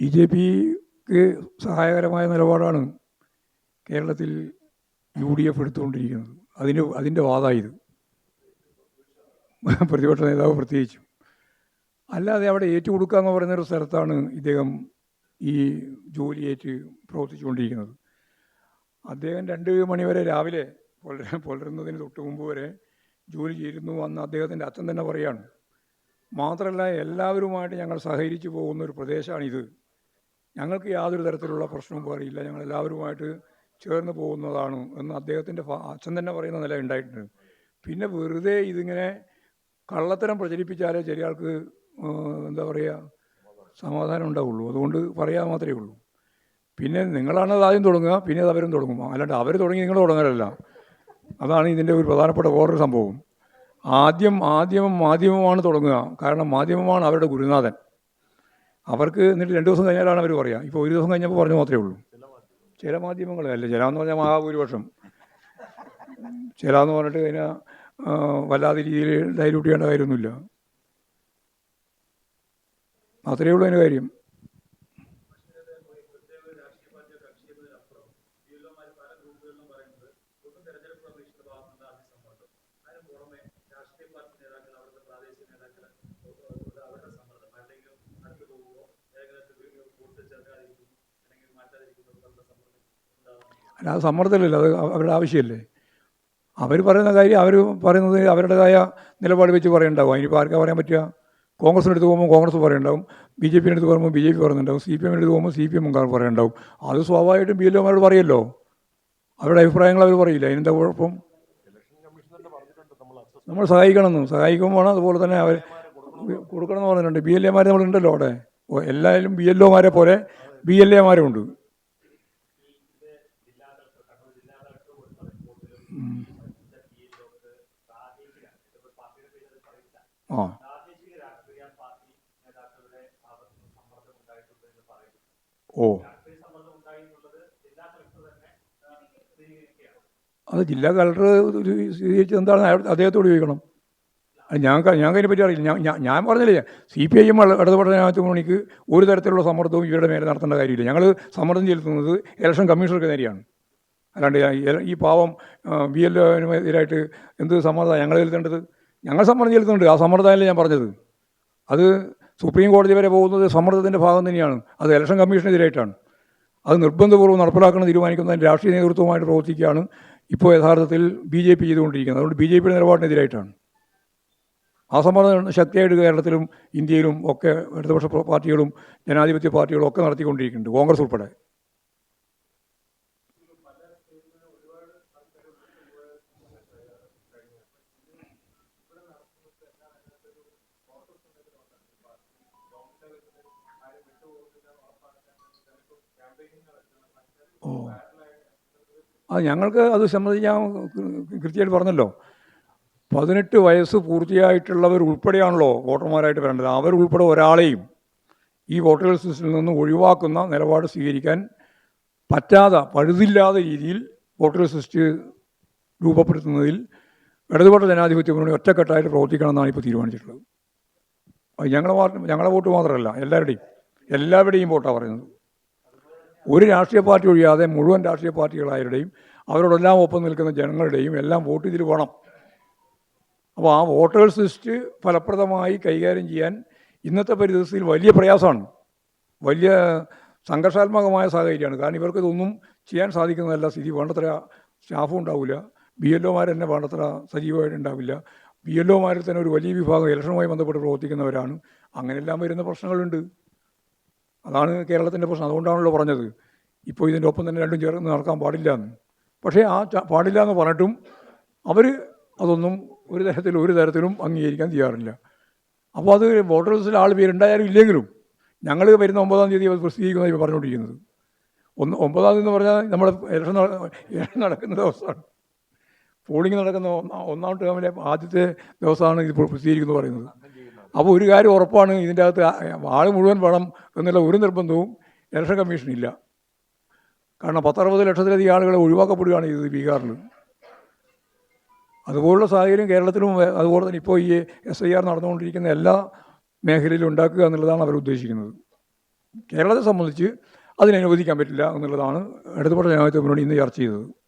B J പിക്ക് സഹായകരമായ നിലപാടാണ് കേരളത്തിൽ യു ഡി എഫ് എടുത്തുകൊണ്ടിരിക്കുന്നത്. അതിന് അതിന്റെ വാദമായത് പ്രതിപക്ഷ നേതാവ് പ്രത്യേകിച്ചും. അല്ലാതെ അവിടെ ഏറ്റുകൊടുക്കുക എന്ന് പറയുന്നൊരു സ്ഥലത്താണ് ഇദ്ദേഹം ഈ ജോലിയേറ്റ് പ്രവർത്തിച്ചുകൊണ്ടിരിക്കുന്നത്. അദ്ദേഹം രണ്ട് മണിവരെ രാവിലെ പുലര പുലരുന്നതിന് തൊട്ട് മുമ്പ് വരെ ജോലി ചെയ്തിരുന്നു എന്ന് അദ്ദേഹത്തിന്റെ അച്ഛൻ തന്നെ പറയാണ്. മാത്രമല്ല എല്ലാവരുമായിട്ട് ഞങ്ങൾ സഹകരിച്ചു പോകുന്ന ഒരു പ്രദേശമാണിത് ഞങ്ങൾക്ക് യാതൊരു തരത്തിലുള്ള പ്രശ്നവും പറയില്ല ഞങ്ങൾ എല്ലാവരുമായിട്ട് ചേർന്ന് പോകുന്നതാണ് എന്ന് അദ്ദേഹത്തിന്റെ അച്ഛൻ തന്നെ പറയുന്ന നില ഉണ്ടായിട്ടുണ്ട്. പിന്നെ വെറുതെ ഇതിങ്ങനെ കള്ളത്തരം പ്രചരിപ്പിച്ചാലേ ചെറിയ ആൾക്ക് എന്താ പറയുക സമാധാനം ഉണ്ടാവുള്ളൂ. അതുകൊണ്ട് പറയാൻ മാത്രമേ ഉള്ളൂ. പിന്നെ നിങ്ങളാണ് അത് ആദ്യം തുടങ്ങുക പിന്നെ അത് അവരും തുടങ്ങും. അല്ലാണ്ട് അവർ തുടങ്ങി നിങ്ങൾ തുടങ്ങലല്ല. അതാണ് ഇതിന്റെ ഒരു പ്രധാനപ്പെട്ട വേറൊരു സംഭവം. ആദ്യം ആദ്യം മാധ്യമമാണ് തുടങ്ങുക. കാരണം മാധ്യമമാണ് അവരുടെ ഗുരുനാഥൻ. അവർക്ക് എന്നിട്ട് രണ്ട് ദിവസം കഴിഞ്ഞാലാണ് അവർ പറയുക ഇപ്പോൾ ഒരു ദിവസം കഴിഞ്ഞപ്പോൾ പറഞ്ഞു മാത്രമേ ഉള്ളൂ. ചില മാധ്യമങ്ങൾ അല്ല ചില എന്ന് പറഞ്ഞാൽ മഹാഭൂരിപക്ഷം. ചില എന്ന് പറഞ്ഞിട്ട് കഴിഞ്ഞാൽ വല്ലാതെ രീതിയിൽ ഡൈല്യൂട്ട് ചെയ്യേണ്ട കാര്യമൊന്നുമില്ല. അത്രയേ ഉള്ളൂ അതിന് കാര്യം. അല്ല അത് സമ്മർദ്ദമില്ലല്ലോ അത് അവരുടെ ആവശ്യമല്ലേ? അവർ പറയുന്ന കാര്യം അവർ പറയുന്നത് അവരുടേതായ നിലപാട് വെച്ച് പറയുണ്ടാവും. അതിനിപ്പോൾ ആർക്കാ പറയാൻ പറ്റുക? കോൺഗ്രസിന്റെ അടുത്ത് പോകുമ്പോൾ കോൺഗ്രസ് പറയുണ്ടാവും. ബി ജെ പിന്റെ അടുത്ത് പോകുമ്പോൾ ബി ജെ പി പറയുന്നുണ്ടാവും. സി പി എമ്മിന്റെ അടുത്ത് പോകുമ്പോൾ സി പി എം പറയുണ്ടാവും. അത് സ്വാഭാവികമായിട്ടും ബി എൽ ഒമാരോട് പറയല്ലോ. അവരുടെ അഭിപ്രായങ്ങൾ അവർ പറയില്ല. അതിനെന്താ കുഴപ്പം? നമ്മൾ സഹായിക്കണമെന്നും സഹായിക്കുമ്പോൾ അതുപോലെ തന്നെ അവർ കൊടുക്കണം എന്ന് പറഞ്ഞിട്ടുണ്ട്. ബി എൽ എമാർ നമ്മളുണ്ടല്ലോ അവിടെ. എല്ലാവരും ബി എൽ ഒമാരെ പോലെ ബി എൽ എമാരും ഉണ്ട്. ആ. ഓ. അത് ജില്ലാ കളക്ടർ സ്വീകരിച്ചത് എന്താണ് അദ്ദേഹത്തോട് ചോദിക്കണം. ഞാൻ ഞാൻ അതിനെ പറ്റി അറിയില്ല. ഞാൻ- പറഞ്ഞില്ലേ സി പി ഐ എം ഇടതുപെടുന്ന മണിക്ക് ഒരു തരത്തിലുള്ള സമ്മർദ്ദവും ഇവരുടെ മേലെ നടത്തേണ്ട കാര്യമില്ല. ഞങ്ങൾ സമ്മർദ്ദം ചെലുത്തുന്നത് ഇലക്ഷൻ കമ്മീഷണർക്ക് നേരെയാണ്. അല്ലാണ്ട് ഈ- ഈ പാവം ബി എൽ എതിരായിട്ട് എന്ത് സമ്മർദ്ദമാണ് ഞങ്ങൾ ചെലുത്തേണ്ടത്? ഞങ്ങൾ സമ്മർദ്ദം ചെലുത്തുന്നുണ്ട്. ആ സമ്മർദ്ദമല്ലേ ഞാൻ പറഞ്ഞത്. അത് സുപ്രീം കോടതി വരെ പോകുന്നത് സമ്മർദ്ദത്തിന്റെ ഭാഗം തന്നെയാണ്. അത് ഇലക്ഷൻ കമ്മീഷനെതിരായിട്ടാണ്. അത് നിർബന്ധപൂർവം നടപ്പിലാക്കണം തീരുമാനിക്കുന്നതിന് രാഷ്ട്രീയ നേതൃത്വമായിട്ട് പ്രവർത്തിക്കുകയാണ് ഇപ്പോൾ യഥാർത്ഥത്തിൽ ബി ജെ പി ചെയ്തുകൊണ്ടിരിക്കുന്നത്. അതുകൊണ്ട് ബി ജെ പിയുടെ നിലപാടിനെതിരായിട്ടാണ്. ആ സമ്മർദ്ദം ശക്തിയായിട്ട് കേരളത്തിലും ഇന്ത്യയിലും ഒക്കെ ഇടതുപക്ഷ പാർട്ടികളും ജനാധിപത്യ പാർട്ടികളും ഒക്കെ നടത്തിക്കൊണ്ടിരിക്കുന്നുണ്ട് കോൺഗ്രസ് ഉൾപ്പെടെ. ഓ. ആ ഞങ്ങൾക്ക് അത് സംബന്ധിച്ച് ഞാൻ കൃത്യമായിട്ട് പറഞ്ഞല്ലോ. പതിനെട്ട് വയസ്സ് പൂർത്തിയായിട്ടുള്ളവർ ഉൾപ്പെടെയാണല്ലോ വോട്ടർമാരായിട്ട് വരേണ്ടത്. അവരുൾപ്പെടെ ഒരാളെയും ഈ വോട്ടർ ലിസ്റ്റിൽ നിന്ന് ഒഴിവാക്കുന്ന നിലപാട് സ്വീകരിക്കാൻ പറ്റാതെ പഴുതില്ലാത്ത രീതിയിൽ വോട്ടർ ലിസ്റ്റ് രൂപപ്പെടുത്തുന്നതിൽ ഇടതുപക്ഷ ജനാധിപത്യ ഒറ്റക്കെട്ടായിട്ട് പ്രവർത്തിക്കണം എന്നാണ് ഇപ്പോൾ തീരുമാനിച്ചിട്ടുള്ളത്. അത് ഞങ്ങളെ പാർട്ടി ഞങ്ങളെ വോട്ട് മാത്രമല്ല എല്ലാവരുടെയും എല്ലാവരുടെയും വോട്ടാണ് പറയുന്നത്. ഒരു രാഷ്ട്രീയ പാർട്ടി ഒഴിയാതെ മുഴുവൻ രാഷ്ട്രീയ പാർട്ടികളായവരുടെയും അവരോടെല്ലാം ഒപ്പം നിൽക്കുന്ന ജനങ്ങളുടെയും എല്ലാം വോട്ട് ഇതിൽ വേണം. അപ്പോൾ ആ വോട്ടേഴ്സ് ലിസ്റ്റ് ഫലപ്രദമായി കൈകാര്യം ചെയ്യാൻ ഇന്നത്തെ പരിതസ്ഥിതിയിൽ വലിയ പ്രയാസമാണ്. വലിയ സംഘർഷാത്മകമായ സാഹചര്യമാണ്. കാരണം ഇവർക്ക് ഇതൊന്നും ചെയ്യാൻ സാധിക്കുന്നതല്ല. സ്ഥിതി വേണ്ടത്ര സ്റ്റാഫും ഉണ്ടാവില്ല. ബി എൽ ഒമാർ തന്നെ വേണ്ടത്ര സജീവമായിട്ട് ഉണ്ടാവില്ല. ബി എൽ ഒമാരിൽ തന്നെ ഒരു വലിയ വിഭാഗം ഇലക്ഷനുമായി ബന്ധപ്പെട്ട് പ്രവർത്തിക്കുന്നവരാണ്. അങ്ങനെയെല്ലാം വരുന്ന പ്രശ്നങ്ങളുണ്ട്. അതാണ് കേരളത്തിന്റെ പ്രശ്നം. അതുകൊണ്ടാണല്ലോ പറഞ്ഞത്. ഇപ്പോൾ ഇതിന്റെ ഒപ്പം തന്നെ രണ്ടും ചേർന്ന് നടക്കാൻ പാടില്ല എന്ന് പക്ഷേ ആ പാടില്ല എന്ന് പറഞ്ഞിട്ടും അവർ അതൊന്നും ഒരു തരത്തിൽ ഒരു തരത്തിലും അംഗീകരിക്കാൻ തയ്യാറില്ല. അപ്പോൾ അത് വോട്ടർ ലിസ്റ്റിൽ ആൾ പേരുണ്ടായാലും ഇല്ലെങ്കിലും ഞങ്ങൾ വരുന്ന ഒമ്പതാം തീയതി പ്രസിദ്ധീകരിക്കുന്നതായി പറഞ്ഞുകൊണ്ടിരിക്കുന്നത്. ഒന്ന് ഒമ്പതാം തീയതി എന്ന് പറഞ്ഞാൽ നട- ഇലക്ഷൻ നടക്കുന്ന ദിവസമാണ്. പോളിംഗ് നടക്കുന്ന ഒന്നാ- ടേമിലെ ആദ്യത്തെ ദിവസമാണ് ഇത് പ്രസിദ്ധീകരിക്കുന്നത് പറയുന്നത്. അപ്പോൾ ഒരു കാര്യം ഉറപ്പാണ് ഇതിന്റെ അകത്ത് ആൾ മുഴുവൻ പണം എന്നുള്ള ഒരു നിർബന്ധവും ഇലക്ഷൻ കമ്മീഷനില്ല. കാരണം പത്തറുപത് ലക്ഷത്തിലധികം ആളുകളെ ഒഴിവാക്കപ്പെടുകയാണ് ഇത് ബീഹാറിൽ. അതുപോലുള്ള സാഹചര്യം കേരളത്തിലും അതുപോലെ തന്നെ ഇപ്പോൾ ഈ എസ് ഐ ആർ നടന്നുകൊണ്ടിരിക്കുന്ന എല്ലാ മേഖലയിലും ഉണ്ടാക്കുക എന്നുള്ളതാണ് അവർ ഉദ്ദേശിക്കുന്നത്. കേരളത്തെ സംബന്ധിച്ച് അതിനനുവദിക്കാൻ പറ്റില്ല എന്നുള്ളതാണ് ഇടതുപക്ഷ ജനാധിപത്യ മുന്നണി ഇന്ന് ചർച്ച ചെയ്തത്.